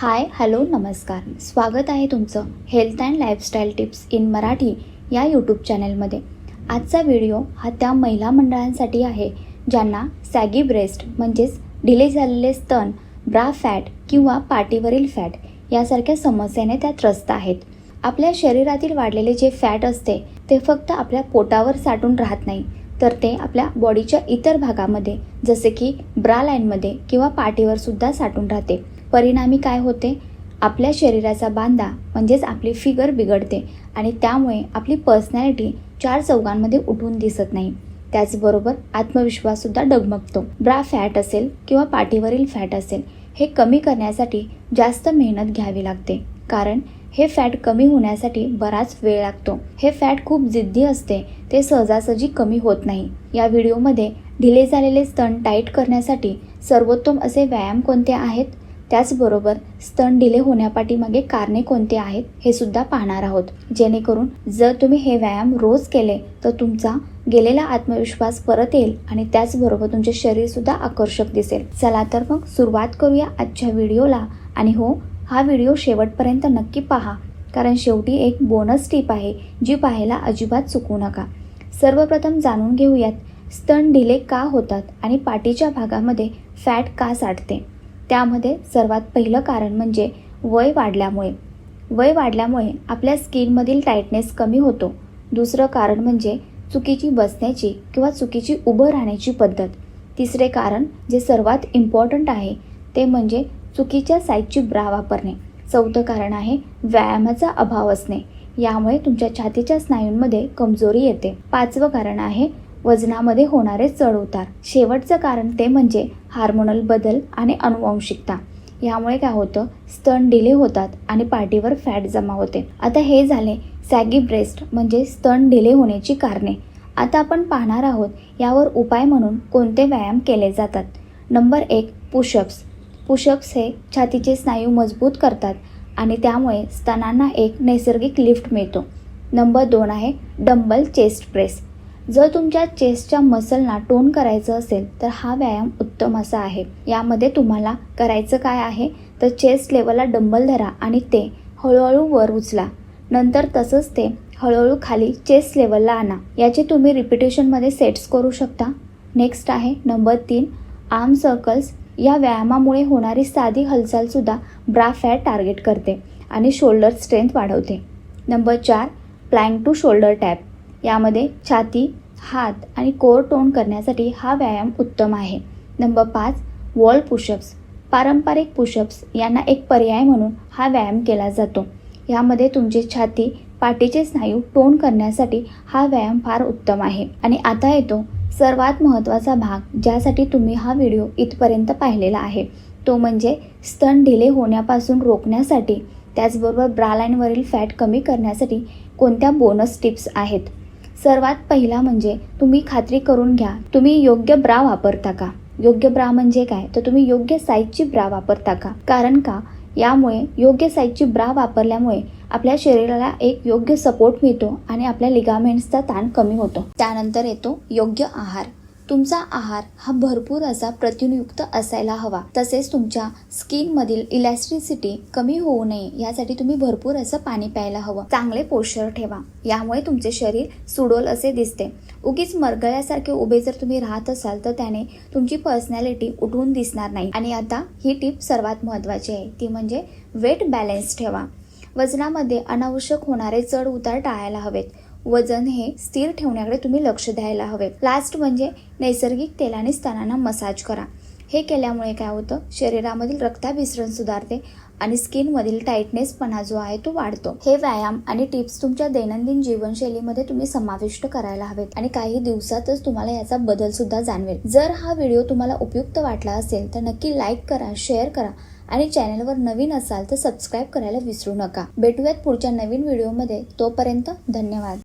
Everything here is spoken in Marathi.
हाय हॅलो नमस्कार. स्वागत आहे तुमचं health and lifestyle tips in Marathi या यूट्यूब चॅनलमध्ये आजचा व्हिडिओ हा त्या महिला मंडळांसाठी आहे ज्यांना सॅगी ब्रेस्ट म्हणजेच ढिले झालेले स्तन ब्रा फॅट किंवा पाठीवरील फॅट यासारख्या समस्येने त्या त्रस्त आहेत. आपल्या शरीरातील वाढलेले जे फॅट असते ते फक्त आपल्या पोटावर साठून राहत नाही तर ते आपल्या बॉडीच्या इतर भागामध्ये जसे की ब्रा लाईनमध्ये किंवा पाठीवर सुद्धा साठून राहते. परिणामी काय होते? आपल्या शरीराचा बांधा म्हणजेच आपली फिगर बिघडते आणि त्यामुळे आपली पर्सनॅलिटी चार चौघांमध्ये उठून दिसत नाही. त्याचबरोबर आत्मविश्वाससुद्धा डगमगतो. ब्रा फॅट असेल किंवा पाठीवरील फॅट असेल हे कमी करण्यासाठी जास्त मेहनत घ्यावी लागते. कारण हे फॅट कमी होण्यासाठी बराच वेळ लागतो. हे फॅट खूप जिद्दी असते ते सहजासहजी कमी होत नाही. या व्हिडिओमध्ये ढिले झालेले स्तन टाईट करण्यासाठी सर्वोत्तम असे व्यायाम कोणते आहेत? त्याचबरोबर स्तन डिले होण्यापाठीमागे कारणे कोणते आहेत हे सुद्धा पाहणार आहोत. जेणेकरून जर तुम्ही हे व्यायाम रोज केले तर तुमचा गेलेला आत्मविश्वास परत येईल आणि त्याचबरोबर तुमचे शरीर सुद्धा आकर्षक दिसेल. चला तर मग सुरुवात करूया आजच्या व्हिडिओला. आणि हो हा व्हिडिओ शेवटपर्यंत नक्की पहा कारण शेवटी एक बोनस टीप आहे जी पाहायला अजिबात चुकू नका. सर्वप्रथम जाणून घेऊयात स्तन डिले का होतात आणि पाठीच्या भागामध्ये फॅट का साठते? त्यामध्ये सर्वात पहिलं कारण म्हणजे वय वाढल्यामुळे. वय वाढल्यामुळे आपल्या स्किनमधील टाईटनेस कमी होतो. दुसरं कारण म्हणजे चुकीची बसण्याची किंवा चुकीची उभं राहण्याची पद्धत. तिसरे कारण जे सर्वात इम्पॉर्टंट आहे ते म्हणजे चुकीच्या साईजची ब्रा वापरणे. चौथं कारण आहे व्यायामाचा अभाव असणे. यामुळे तुमच्या छातीच्या स्नायूंमध्ये कमजोरी येते. पाचवं कारण आहे वजनामध्ये होणारे चढउतार शेवटचं कारण ते म्हणजे हार्मोनल बदल आणि अनुवंशिकता. यामुळे काय होतं? स्तन डिले होतात आणि पाठीवर फॅट जमा होते. आता हे झाले सॅगी ब्रेस्ट म्हणजे स्तन डिले होण्याची कारणे. आता आपण पाहणार आहोत यावर उपाय म्हणून कोणते व्यायाम केले जातात. नंबर एक पुशअप्स पुशअप्स हे छातीचे स्नायू मजबूत करतात आणि त्यामुळे स्तनांना एक नैसर्गिक लिफ्ट मिळतो. नंबर दोन आहे डंबल चेस्ट प्रेस जर तुमच्या चेस्टच्या मसलना टोन करायचं असेल तर हा व्यायाम उत्तम असा आहे. यामध्ये तुम्हाला करायचं काय आहे तर चेस्ट लेवलला डंबल धरा आणि ते हळूहळू वर उचला. नंतर तसंच ते हळूहळू खाली चेस्ट लेवलला आणा. याचे तुम्ही रिपिटेशनमध्ये सेट्स करू शकता. नेक्स्ट आहे नंबर तीन आर्म सर्कल्स. या व्यायामामुळे होणारी साधी हालचालसुद्धा ब्रा फॅट टार्गेट करते आणि शोल्डर स्ट्रेंथ वाढवते. नंबर चार प्लँक टू शोल्डर टॅप. यामध्ये छाती हात आणि कोर टोन करण्यासाठी हा व्यायाम उत्तम आहे. नंबर पाच वॉल पुशअप्स पारंपरिक पुशअप्स यांना एक पर्याय म्हणून हा व्यायाम केला जातो. यामध्ये तुमची छाती पाठीचे स्नायू टोन करण्यासाठी हा व्यायाम फार उत्तम आहे. आणि आता येतो सर्वात महत्त्वाचा भाग ज्यासाठी तुम्ही हा व्हिडिओ इथपर्यंत पाहिलेला आहे. तो म्हणजे स्तन ढिले होण्यापासून रोखण्यासाठी त्याचबरोबर ब्रालाईनवरील फॅट कमी करण्यासाठी कोणत्या बोनस टिप्स आहेत? सर्वात पहिला म्हणजे तुम्ही खात्री करून घ्या तुम्ही योग्य ब्रा वापरता का? योग्य ब्रा म्हणजे काय? तर तुम्ही योग्य साईजची ब्रा वापरता का? कारण का? यामुळे योग्य साईजची ब्रा वापरल्यामुळे आपल्या शरीराला एक योग्य सपोर्ट मिळतो आणि आपल्या लिगामेंट्सचा ताण कमी होतो. त्यानंतर येतो योग्य आहार. तुमचा आहार हा भरपूर असा प्रथिनयुक्त असायला हवा. तसेच तुमच्या स्किनमधील इलॅस्ट्रिसिटी कमी होऊ नये यासाठी तुम्ही भरपूर असं पाणी प्यायला हवं. चांगले पोषण ठेवा. यामुळे तुमचे शरीर सुडोल असे दिसते. उगीच मरगळ्यासारखे उभे जर तुम्ही राहत असाल तर त्याने तुमची पर्सनॅलिटी उठून दिसणार नाही. आणि आता ही टिप सर्वात महत्त्वाची आहे. ती म्हणजे वेट बॅलेन्स ठेवा. वजनामध्ये अनावश्यक होणारे चढ उतार टाळायला हवेत. वजन हे स्थिर ठेवण्याकडे तुम्ही लक्ष द्यायला हवे. लास्ट म्हणजे नैसर्गिक तेलाने स्तनांना मसाज करा. हे केल्यामुळे काय होतं? शरीरामधील रक्ताभिसरण सुधारते आणि स्किनमधील टाईटनेसपणा जो आहे तो वाढतो. हे व्यायाम आणि टिप्स तुमच्या दैनंदिन जीवनशैलीमध्ये तुम्ही समाविष्ट करायला हवेत आणि काही दिवसातच तुम्हाला याचा बदल सुद्धा जाणवेल. जर हा व्हिडिओ तुम्हाला उपयुक्त वाटला असेल तर नक्की लाईक करा शेअर करा आणि चॅनलवर नवीन असाल तर सबस्क्राईब करायला विसरू नका. भेटूयात पुढच्या नवीन व्हिडिओमध्ये. तोपर्यंत धन्यवाद.